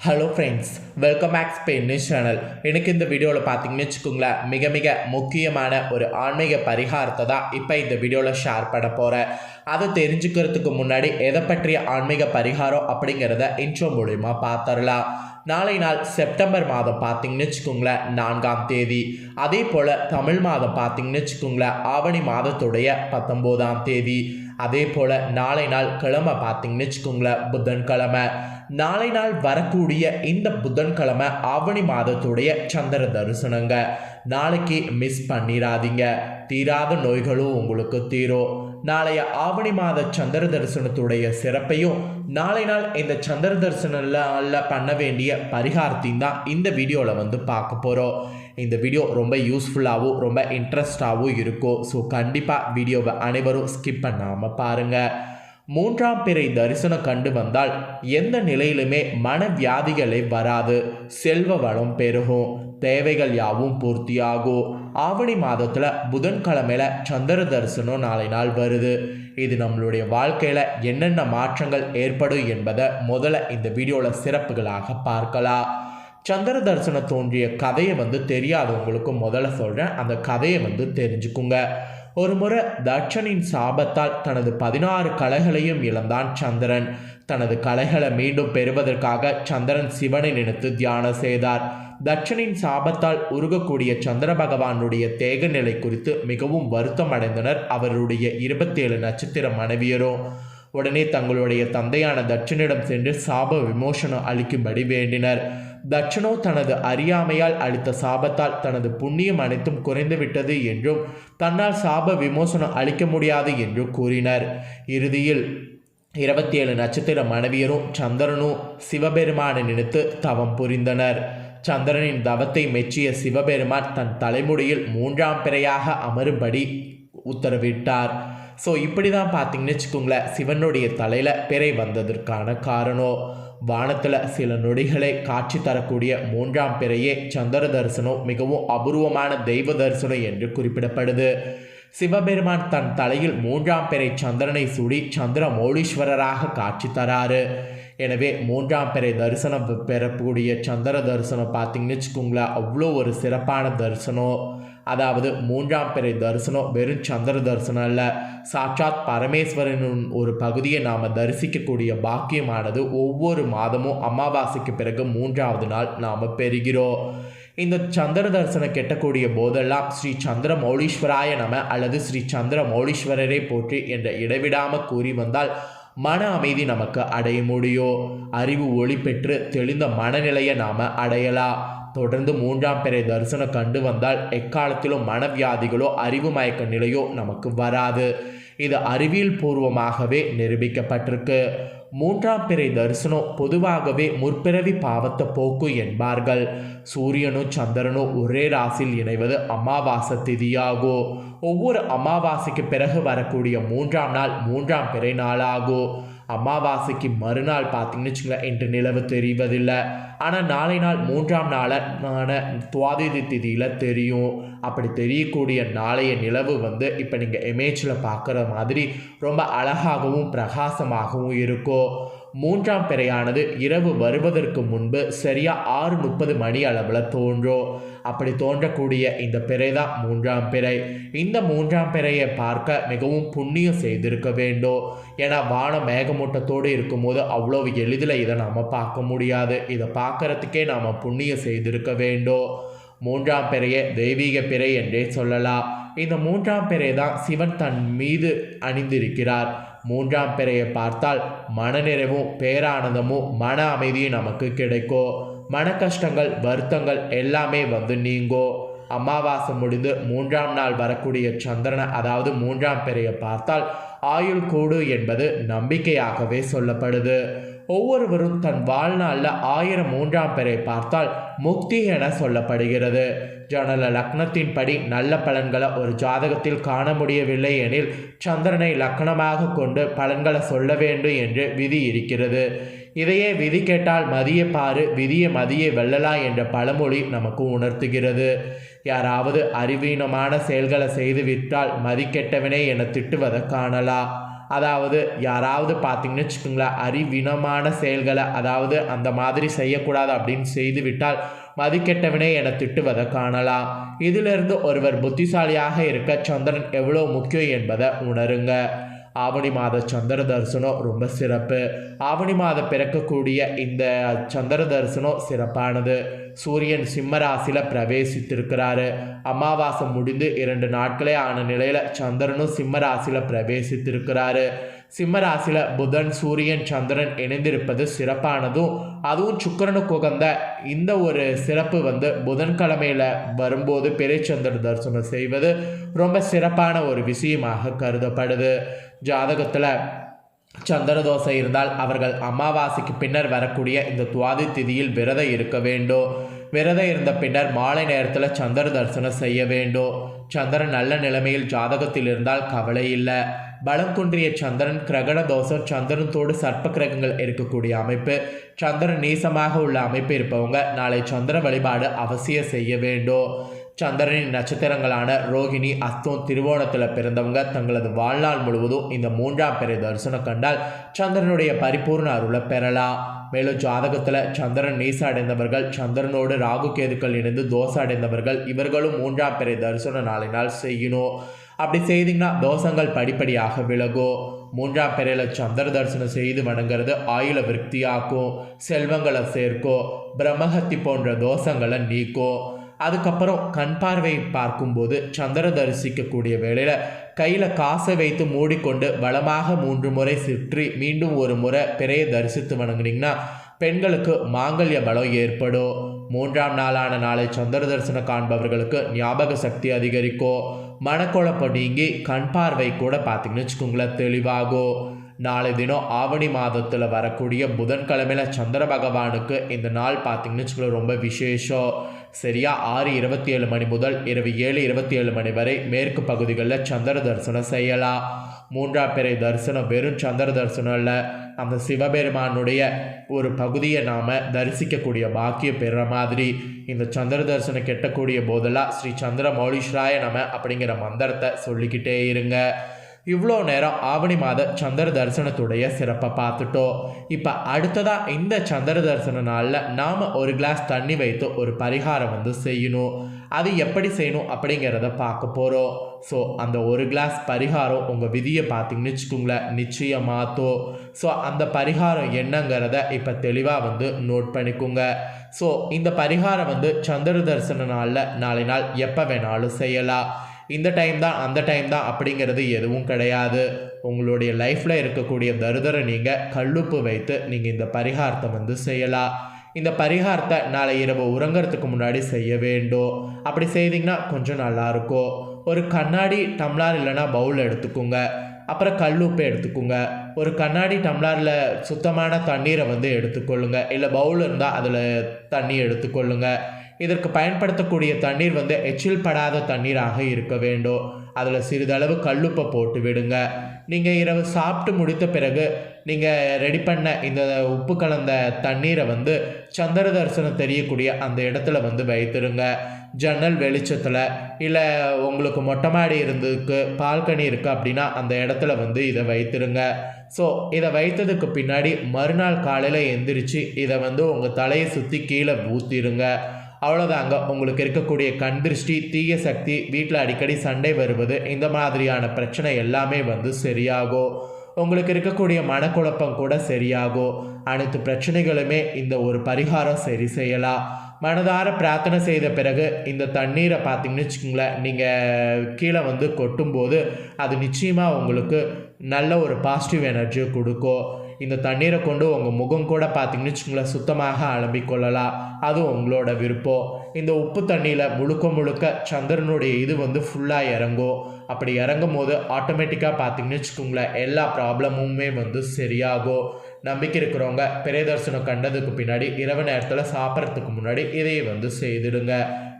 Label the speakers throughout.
Speaker 1: Hello friends welcome back Spain channel எனக்கு இந்த வீடியோவில் பார்த்தீங்கன்னு வச்சுக்கோங்களேன் மிக மிக முக்கியமான ஒரு ஆன்மீக பரிகாரத்தை தான் இப்போ இந்த வீடியோவில் ஷேர் பண்ண போகிறேன் அதை தெரிஞ்சுக்கிறதுக்கு முன்னாடி எதை பற்றிய ஆன்மீக பரிகாரம் அப்படிங்கிறத இன்ட்ரோ மூலிமா பார்த்துடலாம் நாளை நாள் செப்டம்பர் மாதம் பார்த்தீங்கன்னு வச்சுக்கோங்களேன் நான்காம் தேதி. அதே போல் தமிழ் மாதம் பார்த்தீங்கன்னு வச்சுக்கோங்களேன் ஆவணி மாதத்துடைய பத்தொம்போதாம் தேதி. அதே போல் நாளை நாள் கிழமை பார்த்தீங்கன்னு வச்சுக்கோங்களேன் புதன்கிழமை. நாளை நாள் வரக்கூடிய இந்த புதன்கிழமை ஆவணி மாதத்துடைய சந்திர தரிசனங்க. நாளைக்கு மிஸ் பண்ணிடாதீங்க தீராத நோய்களும் உங்களுக்கு தீரும். நாளைய ஆவணி மாத சந்திர தரிசனத்துடைய சிறப்பையும் நாளை நாள் இந்த சந்திர தரிசனில் பண்ண வேண்டிய பரிகாரத்தையும் தான் இந்த வீடியோவில் வந்து பார்க்க போகிறோம் இந்த வீடியோ ரொம்ப யூஸ்ஃபுல்லாகவும் ரொம்ப இன்ட்ரெஸ்டாகவும் இருக்கும். ஸோ கண்டிப்பாக வீடியோவை அனைவரும் ஸ்கிப் பண்ணாமல் பாருங்கள் மூன்றாம் பிறை தரிசனம் கண்டு வந்தால் எந்த நிலையிலுமே மனவியாதிகளே வராது. செல்வ வளம் பெருகும். தேவைகள் யாவும் பூர்த்தியாகும். ஆவணி மாதத்தில் புதன்கிழமையில சந்திர தரிசனம் நாளை நாள் வருது. இது நம்மளுடைய வாழ்க்கையில் என்னென்ன மாற்றங்கள் ஏற்படும் என்பதை முதல்ல இந்த வீடியோவில் சிறப்புகளாக பார்க்கலாம். சந்திர தரிசனம் தோன்றிய கதையை வந்து தெரியாதவங்களுக்கு முதல்ல சொல்கிறேன் அந்த கதையை வந்து தெரிஞ்சுக்குங்க. ஒரு முறை தட்சனின் சாபத்தால் தனது பதினாறு கலைகளையும் இழந்தான் சந்திரன். தனது கலைகளை மீண்டும் பெறுவதற்காக சந்திரன் சிவனை நினைத்து தியானம் செய்தார். தட்சனின் சாபத்தால் உருகக்கூடிய சந்திர பகவானுடைய தேக நிலை குறித்து மிகவும் வருத்தம் அடைந்தனர் அவருடைய இருபத்தேழு நட்சத்திர மனைவியரும். உடனே தங்களுடைய தந்தையான தட்சனிடம் சென்று சாப விமோசனம் அளிக்கும்படி வேண்டினர். தட்சணோ தனது அறியாமையால் அளித்த சாபத்தால் தனது புண்ணியம் அனைத்தும் குறைந்துவிட்டது என்றும் தன்னால் சாப விமோசனம் அளிக்க முடியாது என்றும் கூறினர். இறுதியில் இருபத்தி ஏழு நட்சத்திர மனைவியரும் சந்திரனும் சிவபெருமானை நினைத்து தவம் புரிந்தனர். சந்திரனின் தவத்தை மெச்சிய சிவபெருமான் தன் தலைமுடியில் மூன்றாம் பிறையாக அமரும்படி உத்தரவிட்டார். ஸோ இப்படி தான் பார்த்தீங்கன்னு வச்சுக்கோங்களேன் சிவனுடைய தலையில் பிறை வந்ததற்கான காரணம். வானத்தில் சில நொடிகளை காட்சி தரக்கூடிய மூன்றாம் பிறையே சந்திர தரிசனம் மிகவும் அபூர்வமான தெய்வ தரிசனம் என்று குறிப்பிடப்படுது. சிவபெருமான் தன் தலையில் மூன்றாம் பிறை சந்திரனை சூடி சந்திர மௌலீஸ்வரராக காட்சி தராரு எனவே மூன்றாம் பிறை தரிசனம் பெறக்கூடிய சந்திர தரிசனம் பார்த்தீங்கன்னு வச்சுக்கோங்களேன் அவ்வளோ ஒரு சிறப்பான தரிசனம். அதாவது மூன்றாம் பிறை தரிசனம் வெறும் சந்திர தரிசனம் அல்ல. சாட்சாத் பரமேஸ்வரனின் ஒரு பகுதியை நாம் தரிசிக்கக்கூடிய பாக்கியமானது ஒவ்வொரு மாதமும் அமாவாசைக்கு பிறகு மூன்றாவது நாள் நாம் பெறுகிறோம். இந்த சந்திர தரிசனம் கெட்டக்கூடிய போதெல்லாம் ஸ்ரீ சந்திர மௌலீஸ்வராய நம அல்லது ஸ்ரீ சந்திர மௌலீஸ்வரரை போற்றி என்ற இடைவிடாமல் கூறி வந்தால் மன அமைதி நமக்கு அடைய முடியும். அறிவு ஒளி பெற்று தெளிந்த மனநிலையை நாம் அடையலாம். தொடர்ந்து மூன்றாம் பிறை தரிசனம் கண்டு வந்தால் எக்காலத்திலும் மனவியாதிகளோ அறிவு மயக்க நிலையோ நமக்கு வராது. இது அறிவியல் பூர்வமாகவே நிரூபிக்கப்பட்டிருக்கு. மூன்றாம் பிறை தரிசனம் பொதுவாகவே முற்பிறவி பாவத்தை போக்கு என்பார்கள். சூரியனும் சந்திரனும் ஒரே ராசியில் இணைவது அமாவாசை திதியாகும். ஒவ்வொரு அமாவாசைக்கு பிறகு வரக்கூடிய மூன்றாம் நாள் மூன்றாம் பிறை நாளாகும். அமாவாசைக்கு மறுநாள் பார்த்தீங்கன்னு வச்சுங்களேன் என்று நிலவு தெரிவதில்லை. ஆனால் நாளை நாள் மூன்றாம் நாளான துவாதிதி திதியில் தெரியும். அப்படி தெரியக்கூடிய நாளைய நிலவு வந்து இப்போ நீங்கள் இமேஜில் பார்க்குற மாதிரி ரொம்ப அழகாகவும் பிரகாசமாகவும் இருக்கும். மூன்றாம் பிறையானது இரவு வருவதற்கு முன்பு சரியாக ஆறு முப்பது மணி அளவில் தோன்றும். அப்படி தோன்றக்கூடிய இந்த பிறை தான் மூன்றாம் பிறை. இந்த மூன்றாம் பிறையை பார்க்க மிகவும் புண்ணியம் செய்திருக்க வேண்டும். ஏன்னா வானம் மேகமூட்டத்தோடு இருக்கும்போது அவ்வளோ எளிதில் இதை நாம் பார்க்க முடியாது. இதை பார்க்கறதுக்கே நாம் புண்ணியம் செய்திருக்க வேண்டும். மூன்றாம் பிறையை தெய்வீக பிறை என்றே சொல்லலாம். இந்த மூன்றாம் பிறை தான் சிவன் தன் மீது அணிந்திருக்கிறார். மூன்றாம் பிறையை பார்த்தால் மனநிறைவும் பேரானந்தமும் மன அமைதியும் நமக்கு கிடைக்கும். மன கஷ்டங்கள் வருத்தங்கள் எல்லாமே வந்து நீங்கோ. அமாவாசை முடிந்து மூன்றாம் நாள் வரக்கூடிய சந்திரனை அதாவது மூன்றாம் பிறையை பார்த்தால் ஆயுள் கூடு என்பது நம்பிக்கையாகவே சொல்லப்படுது. ஒவ்வொருவரும் தன் வாழ்நாளில் ஆயிரம் மூன்றாம் பேரை பார்த்தால் முக்தி என சொல்லப்படுகிறது. ஜனல லக்னத்தின்படி நல்ல பலன்களை ஒரு ஜாதகத்தில் காண முடியவில்லை எனில் சந்திரனை லக்னமாக கொண்டு பலன்களை சொல்ல வேண்டும் என்று விதி இருக்கிறது. இதையே விதி கேட்டால் மதிய பாரு விதிய மதிய வெல்லலா என்ற பழமொழி நமக்கு உணர்த்துகிறது. யாராவது அறிவீனமான செயல்களை செய்துவிட்டால் மதிக்கெட்டவனே என திட்டுவதை காணலாம். அதாவது யாராவது பார்த்தீங்கன்னு வச்சுக்கோங்களேன் அறிவினமான செயல்களை அதாவது அந்த மாதிரி செய்யக்கூடாது அப்படின்னு செய்து விட்டால் மதிக்கெட்டவனே என திட்டுவதை காணலாம். இதிலிருந்து ஒருவர் புத்திசாலியாக இருக்க சந்திரன் எவ்வளோ முக்கியம் என்பதை உணருங்க. ஆவணி மாத சந்திர தரிசனம் ரொம்ப சிறப்பு. ஆவணி மாதம் பிறக்கக்கூடிய இந்த சந்திர தரிசனம் சிறப்பானது. சூரியன் சிம்ம ராசியில் பிரவேசித்திருக்கிறாரு. அமாவாசை முடிந்து இரண்டு நாட்களே ஆன நிலையில் சந்திரனும் சிம்ம ராசியில் பிரவேசித்திருக்கிறாரு. சிம்மராசியில் புதன் சூரியன் சந்திரன் இணைந்திருப்பது சிறப்பானதும் அதுவும் சுக்கரனுக்கு உகந்த இந்த ஒரு சிறப்பு வந்து புதன்கிழமையில் வரும்போது பெரியச்சந்திர தரிசனம் செய்வது ரொம்ப சிறப்பான ஒரு விஷயமாக கருதப்படுது. ஜாதகத்தில் சந்திரதோசை இருந்தால் அவர்கள் அமாவாசைக்கு பின்னர் வரக்கூடிய இந்த துவாதி திதியில் விரதம் இருக்க வேண்டும். விரதம் இருந்த பின்னர் மாலை நேரத்தில் சந்திர தரிசனம் செய்ய வேண்டும். சந்திரன் நல்ல நிலைமையில் ஜாதகத்தில் இருந்தால் கவலை இல்லை. பலம் குன்றிய சந்திரன் கிரகண தோஷம் சந்திரனத்தோடு சர்ப்ப கிரகங்கள் இருக்கக்கூடிய அமைப்பு. சந்திரன் நீசமாக உள்ள அமைப்பு இருப்பவங்க நாளை சந்திர வழிபாடு அவசியம் செய்ய வேண்டும். சந்திரனின் நட்சத்திரங்களான ரோகிணி அஸ்தம் திருவோணத்தில் பிறந்தவங்க தங்களது வாழ்நாள் முழுவதும் இந்த மூன்றாம் பிறை தரிசனம் கண்டால் சந்திரனுடைய பரிபூர்ண அருளை பெறலாம். மேலும் ஜாதகத்தில் சந்திரன் நீச அடைந்தவர்கள் சந்திரனோடு ராகு கேதுக்கள் இணைந்து தோசை அடைந்தவர்கள் இவர்களும் மூன்றாம் பிறை தரிசன நாளினால் செய்யணும். அப்படி செய்தீங்கன்னா தோஷங்கள் படிப்படியாக விலகும். மூன்றாம் பிறையில் சந்திர தரிசனம் செய்து வணங்குறது ஆயுள விருத்தியாக்கும் செல்வங்களை சேர்க்கும் பிரம்மஹத்தி போன்ற தோஷங்களை நீக்கும். அதுக்கப்புறம் கண் பார்வை பார்க்கும்போது சந்திர தரிசிக்கக்கூடிய வேளையில் கையில் காசை வைத்து மூடிக்கொண்டு வளமாக மூன்று முறை சுற்றி மீண்டும் ஒரு முறை பிறையை தரிசித்து வணங்கினீங்கன்னா பெண்களுக்கு மாங்கல்ய பலம் ஏற்படும். மூன்றாம் நாளான நாளை சந்திர தரிசனம் காண்பவர்களுக்கு ஞாபக சக்தி அதிகரிக்கும். மனக்குழப்பம் நீங்கி கண் பார்வை கூட பார்த்தீங்கன்னு வச்சுக்கோங்களேன் தெளிவாகும். நாளை தினம் ஆவணி மாதத்தில் வரக்கூடிய புதன்கிழமையில் சந்திர பகவானுக்கு இந்த நாள் பார்த்தீங்கன்னு வச்சுக்கோங்களேன் ரொம்ப விசேஷம். சரியா ஆறு இருபத்தி ஏழு மணி முதல் இரவு ஏழு இருபத்தி ஏழு மணி வரை மேற்கு பகுதிகளில் சந்திர தரிசனம் செய்யலாம். மூன்றாம் பிறை தரிசனம் வெறும் சந்திர தரிசனம் இல்லை அந்த சிவபெருமானுடைய ஒரு பகுதியை நாம் தரிசிக்கக்கூடிய பாக்கியம் பெறுற மாதிரி. இந்த சந்திர தரிசனம் கெட்டக்கூடிய போதெல்லாம் ஸ்ரீ சந்திர மௌலீஸ்வராய நம்ம அப்படிங்கிற மந்திரத்தை சொல்லிக்கிட்டே இருங்க. இவ்வளோ நேரம் ஆவணி மாத சந்திர தரிசனத்துடைய சிறப்பை பார்த்துட்டோம். இப்போ அடுத்ததாக இந்த சந்திர தரிசன நாளில் நாம் ஒரு கிளாஸ் தண்ணி வைத்து ஒரு பரிகாரம் வந்து செய்யணும். அது எப்படி செய்யணும் அப்படிங்கிறத பார்க்க போகிறோம் ஸோ அந்த ஒரு கிளாஸ் பரிகாரம் உங்கள் விதியை பார்த்தீங்கன்னு வச்சுக்கோங்களேன் நிச்சயம் மாற்றும் ஸோ அந்த பரிகாரம் என்னங்கிறத இப்போ தெளிவாக வந்து நோட் பண்ணிக்கோங்க. ஸோ இந்த பரிகாரம் வந்து சந்திர தரிசன நாளில் நாளை நாள் எப்போ வேணாலும் செய்யலாம். இந்த டைம் தான் அந்த டைம் தான் அப்படிங்கிறது எதுவும் கிடையாது. உங்களுடைய லைஃப்பில் இருக்கக்கூடிய தருதரை நீங்கள் கல்லுப்பு வைத்து நீங்கள் இந்த பரிகாரத்தை வந்து செய்யலாம். இந்த பரிகாரத்தை நாளை இரவு உறங்கிறதுக்கு முன்னாடி செய்ய வேண்டும். அப்படி செய்தீங்கன்னா கொஞ்சம் நல்லாயிருக்கும் ஒரு கண்ணாடி டம்ளார் இல்லைன்னா பவுல் எடுத்துக்கோங்க. அப்புறம் கல்லுப்பை எடுத்துக்கோங்க. ஒரு கண்ணாடி டம்ளாரில் சுத்தமான தண்ணீரை வந்து எடுத்துக்கொள்ளுங்க. இல்லை பவுல் இருந்தால் அதில் தண்ணி எடுத்துக்கொள்ளுங்க. இதற்கு பயன்படுத்தக்கூடிய தண்ணீர் வந்து எச்சில் படாத தண்ணீராக இருக்க வேண்டும். அதில் சிறிதளவு கல்லுப்பை போட்டு விடுங்க. நீங்கள் இரவு சாப்பிட்டு முடித்த பிறகு நீங்கள் ரெடி பண்ண இந்த உப்பு கலந்த தண்ணீரை வந்து சந்திர தரிசனம் தெரியக்கூடிய அந்த இடத்துல வந்து வைத்துருங்க. ஜன்னல் வெளிச்சத்தில் இல்லை உங்களுக்கு மொட்டை மாடி இருந்ததுக்கு பால்கனி இருக்குது அப்படின்னா அந்த இடத்துல வந்து இதை வைத்துருங்க. ஸோ இதை வைத்ததுக்கு பின்னாடி மறுநாள் காலையில் எந்திரிச்சு இதை வந்து உங்கள் தலையை சுற்றி கீழே ஊற்றிடுங்க அவ்வளோதாங்க உங்களுக்கு இருக்கக்கூடிய கண் திருஷ்டி தீய சக்தி வீட்டில் அடிக்கடி சண்டை வருவது இந்த மாதிரியான பிரச்சனை எல்லாமே வந்து சரியாகும் உங்களுக்கு இருக்கக்கூடிய மனக்குழப்பம் கூட சரியாகும் அனைத்து பிரச்சனைகளுமே இந்த ஒரு பரிகாரம் சரி செய்யலாம் மனதார பிரார்த்தனை செய்த பிறகு இந்த தண்ணீரை பார்த்தீங்கன்னு வச்சுக்கோங்களேன் நீங்கள் கீழே வந்து கொட்டும்போது அது நிச்சயமாக உங்களுக்கு நல்ல ஒரு பாசிட்டிவ் எனர்ஜியை கொடுக்கும். இந்த தண்ணீரை கொண்டு உங்கள் முகம் கூட பார்த்தீங்கன்னு வச்சுக்கோங்களேன் சுத்தமாக அலம்பிக்கொள்ளலாம். அது உங்களோட விருப்பம். இந்த உப்பு தண்ணியில் முழுக்க முழுக்க சந்திரனுடைய இது வந்து ஃபுல்லாக இறங்கும். அப்படி இறங்கும் போது ஆட்டோமேட்டிக்காக பார்த்தீங்கன்னு வச்சுக்கோங்களேன் எல்லா ப்ராப்ளமுமே வந்து சரியாகும். நம்பிக்கை இருக்கிறவங்க பெரிய தரிசனம் கண்டதுக்கு பின்னாடி இரவு நேரத்தில் சாப்பிட்றதுக்கு முன்னாடி இதை வந்து செய்திடுங்க.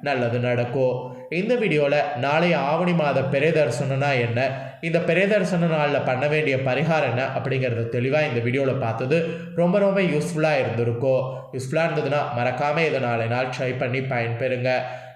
Speaker 1: நல்லது நடக்கும். இந்த வீடியோவில் நாளைய ஆவணி மாத பெரிய தரிசனம்னா என்ன? இந்த பெரிய தரிசன நாளில் பண்ண வேண்டிய பரிகாரம் என்ன? அப்படிங்கிறத தெளிவாக இந்த வீடியோவில் பார்த்தது ரொம்ப ரொம்ப யூஸ்ஃபுல்லாக இருந்திருக்கும். யூஸ்ஃபுல்லாக இருந்ததுன்னா மறக்காமல் இதை நாளை நாள் ட்ரை பண்ணி பயன்பெறுங்க.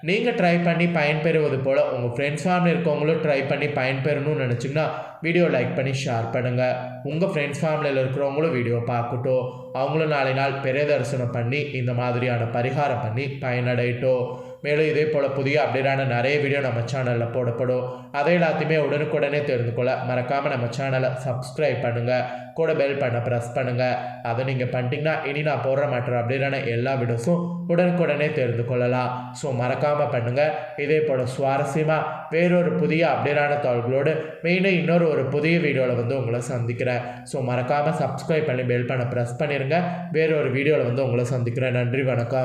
Speaker 1: நீங்கள் ட்ரை பண்ணி பயன்பெறுவது போல் உங்கள் ஃப்ரெண்ட்ஸ் ஃபேமிலி இருக்கவங்களும் ட்ரை பண்ணி பயன்பெறணும்னு நினச்சிங்கன்னா வீடியோ லைக் பண்ணி ஷேர் பண்ணுங்கள் உங்கள் ஃப்ரெண்ட்ஸ் ஃபேமிலியில் இருக்கிறவங்களும் வீடியோ பார்க்கட்டும். அவங்களும் நாளை நாள் பெரிய தரிசனம் பண்ணி இந்த மாதிரியான பரிகாரம் பண்ணி பயனடையட்டும். மேலும் இதே போல் புதிய அப்டேட்டான நிறைய வீடியோ நம்ம சேனலில் போடப்படும். அதை எல்லாத்தையுமே உடனுக்குடனே தெரிந்து கொள்ள மறக்காமல் நம்ம சேனலை சப்ஸ்கிரைப் பண்ணுங்கள் கூட பெல் பண்ண ப்ரெஸ் பண்ணுங்கள் அதை நீங்கள் பண்ணிட்டீங்கன்னா இனி நான் போடுற மற்ற அப்டேட்டான எல்லா வீடியோஸும் உடனுக்குடனே தெரிந்து கொள்ளலாம். ஸோ மறக்காமல் பண்ணுங்கள் இதே போல் சுவாரஸ்யமாக வேறொரு புதிய அப்டேட்டான தகவல்களோடு மெயினாக இன்னொரு ஒரு புதிய வீடியோவில் வந்து உங்களை சந்திக்கிறேன். ஸோ மறக்காமல் சப்ஸ்கிரைப் பண்ணி பெல் பண்ண ப்ரெஸ் பண்ணிடுங்க வேறொரு வீடியோவில் வந்து உங்களை சந்திக்கிறேன். நன்றி வணக்கம்.